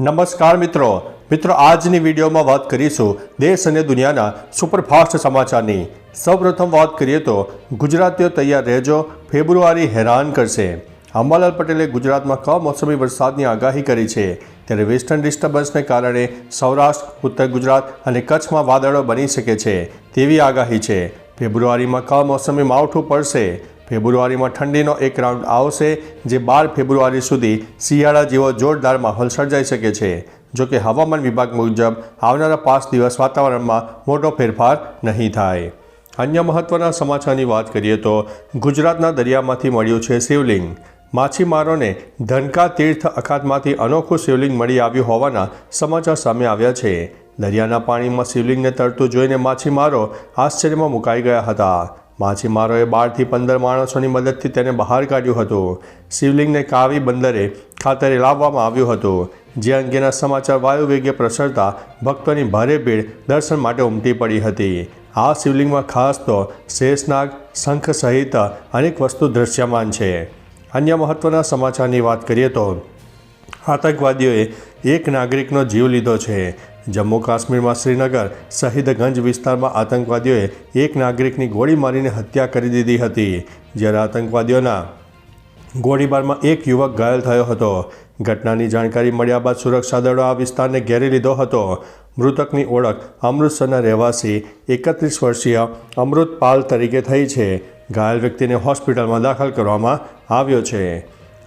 નમસ્કાર મિત્રો. મિત્રો, આજની વિડીયોમાં વાત કરીશું દેશ અને દુનિયાના સુપરફાસ્ટ સમાચારની. સૌપ્રથમ વાત કરીએ તો, ગુજરાતીઓ તૈયાર રહેજો, ફેબ્રુઆરી હેરાન કરશે. અંબાલાલ પટેલે ગુજરાતમાં કમોસમી વરસાદની આગાહી કરી છે. ત્યારે વેસ્ટર્ન ડિસ્ટર્બન્સને કારણે સૌરાષ્ટ્ર, ઉત્તર ગુજરાત અને કચ્છમાં વાદળો બની શકે છે તેવી આગાહી છે. ફેબ્રુઆરીમાં કમોસમી માવઠું પડશે. ફેબ્રુઆરીમાં ઠંડીનો એક રાઉન્ડ આવશે, જે બાર ફેબ્રુઆરી સુધી શિયાળા જેવો જોરદાર માહોલ સર્જાઈ શકે છે. જો કે હવામાન વિભાગ મુજબ, આવનારા પાંચ દિવસ વાતાવરણમાં મોટો ફેરફાર નહીં થાય. અન્ય મહત્વના સમાચારની વાત કરીએ તો, ગુજરાતના દરિયામાંથી મળ્યું છે શિવલિંગ. માછીમારોને ધનકા તીર્થ અખાતમાંથી અનોખું શિવલિંગ મળી આવ્યું હોવાના સમાચાર સામે આવ્યા છે. દરિયાના પાણીમાં શિવલિંગને તરતું જોઈને માછીમારો આશ્ચર્યમાં મુકાઈ ગયા હતા. માછીમારોએ બારથી પંદર માણસોની મદદથી તેને બહાર કાઢ્યું હતું. શિવલિંગને કાવી બંદરે ખાતરે લાવવામાં આવ્યું હતું. જે અંગેના સમાચાર વાયુવેગે પ્રસરતા ભક્તોની ભારે ભીડ દર્શન માટે ઉમટી પડી હતી. આ શિવલિંગમાં ખાસ તો શેષનાગ, શંખ સહિત અનેક વસ્તુ દૃશ્યમાન છે. અન્ય મહત્ત્વના સમાચારની વાત કરીએ તો આતંકવાદીઓએ એક નાગરિકનો જીવ લીધો છે. જમ્મુ કાશ્મીરમાં શ્રીનગર શહીદગંજ વિસ્તારમાં આતંકવાદીઓએ એક નાગરિકની ગોળી મારીને હત્યા કરી દીધી હતી. જ્યારે આતંકવાદીઓના ગોળીબારમાં એક યુવક ઘાયલ થયો હતો. ઘટનાની જાણકારી મળ્યા બાદ સુરક્ષા દળો આ વિસ્તારને ઘેરી લીધો હતો. મૃતકની ઓળખ અમૃતસરના રહેવાસી એકત્રીસ વર્ષીય અમૃતપાલ તરીકે થઈ છે. ઘાયલ વ્યક્તિને હોસ્પિટલમાં દાખલ કરવામાં આવ્યો છે.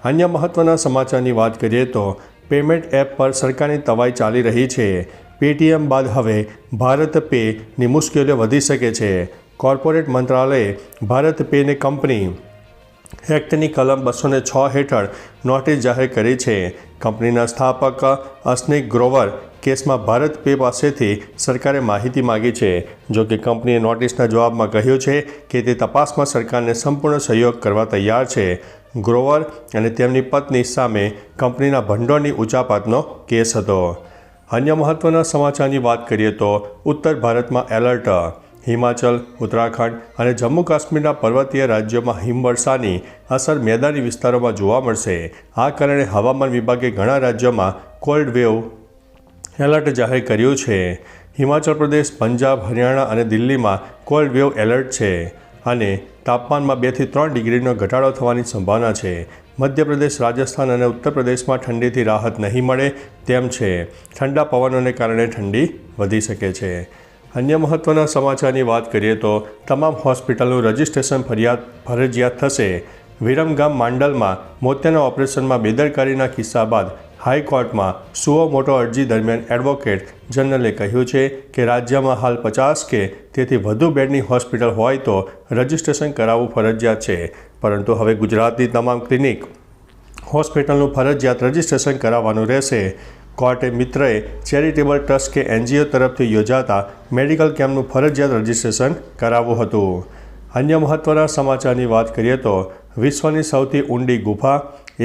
અન્ય મહત્ત્વના સમાચારની વાત કરીએ તો પેમેન્ટ એપ પર સરકારની તવાઈ ચાલી રહી છે. પેટીએમ બાદ હવે ભારત પેની મુશ્કેલીઓ વધી શકે છે. કોર્પોરેટ મંત્રાલયે ભારત પેને કંપની એક્ટની કલમ બસો ને છ હેઠળ નોટિસ જાહેર કરી છે. કંપનીના સ્થાપક અસ્નિક ગ્રોવર કેસમાં ભારત પે પાસેથી સરકારે માહિતી માગી છે. જો કે કંપનીએ નોટિસના જવાબમાં કહ્યું છે કે તે તપાસમાં સરકારને સંપૂર્ણ સહયોગ કરવા તૈયાર છે. ગ્રોવર અને તેમની પત્ની સામે કંપનીના ભંડોળની ઉચાપાતનો કેસ હતો. અન્ય મહત્ત્વના સમાચારની વાત કરીએ તો ઉત્તર ભારતમાં એલર્ટ, હિમાચલ, ઉત્તરાખંડ અને જમ્મુ કાશ્મીરના પર્વતીય રાજ્યોમાં હિમવર્ષાની અસર મેદાની વિસ્તારોમાં જોવા મળશે. આ કારણે હવામાન વિભાગે ઘણા રાજ્યોમાં કોલ્ડ વેવ એલર્ટ જાહેર કર્યું છે. હિમાચલ પ્રદેશ, પંજાબ, હરિયાણા અને દિલ્હીમાં કોલ્ડ વેવ એલર્ટ છે અને તાપમાનમાં બેથી ત્રણ ડિગ્રીનો ઘટાડો થવાની સંભાવના છે. મધ્યપ્રદેશ, રાજસ્થાન અને ઉત્તર પ્રદેશમાં ઠંડીથી રાહત નહીં મળે તેમ છે. ઠંડા પવનોને કારણે ઠંડી વધી શકે છે. અન્ય મહત્ત્વના સમાચારની વાત કરીએ તો તમામ હોસ્પિટલનું રજિસ્ટ્રેશન ફરિયાદ ફરજિયાત થશે. વિરમગામ, માંડલમાં મોતિયાના ઓપરેશનમાં બેદરકારીના કિસ્સા બાદ હાઈકોર્ટમાં સુઓ મોટો અરજી દરમિયાન એડવોકેટ જનરલે કહ્યું છે કે રાજ્યમાં હાલ પચાસ કે તેથી વધુ બેડની હોસ્પિટલ હોય તો રજિસ્ટ્રેશન કરાવવું ફરજિયાત છે. પરંતુ હવે ગુજરાતની તમામ ક્લિનિક હોસ્પિટલનું ફરજિયાત રજિસ્ટ્રેશન કરાવવાનું રહેશે. કોર્ટે મિત્રએ ચેરિટેબલ ટ્રસ્ટ કે એનજીઓ તરફથી યોજાતા મેડિકલ કેમ્પનું ફરજિયાત રજિસ્ટ્રેશન કરાવવું હતું. અન્ય મહત્ત્વના સમાચારની વાત કરીએ તો વિશ્વની સૌથી ઊંડી ગુફા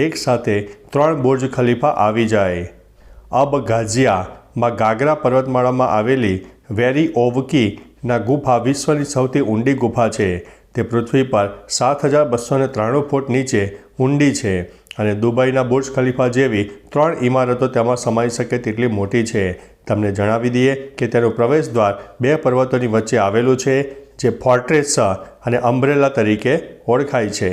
એક સાથે ત્રણ બુર્જ ખલીફા આવી જાય. અબ ગાઝિયામાં ગાગરા પર્વતમાળામાં આવેલી વેરી ઓવકીના ગુફા વિશ્વની સૌથી ઊંડી ગુફા છે. તે પૃથ્વી પર સાત હજાર બસો ત્રાણું ફૂટ નીચે ઊંડી છે અને દુબઈના બુર્જ ખલીફા જેવી ત્રણ ઇમારતો તેમાં સમાઈ શકે તેટલી મોટી છે. તમને જણાવી દઈએ કે તેનું પ્રવેશ દ્વાર બે પર્વતોની વચ્ચે આવેલું છે, જે ફોર્ટ્રેસ અને અમ્બ્રેલા તરીકે ઓળખાય છે.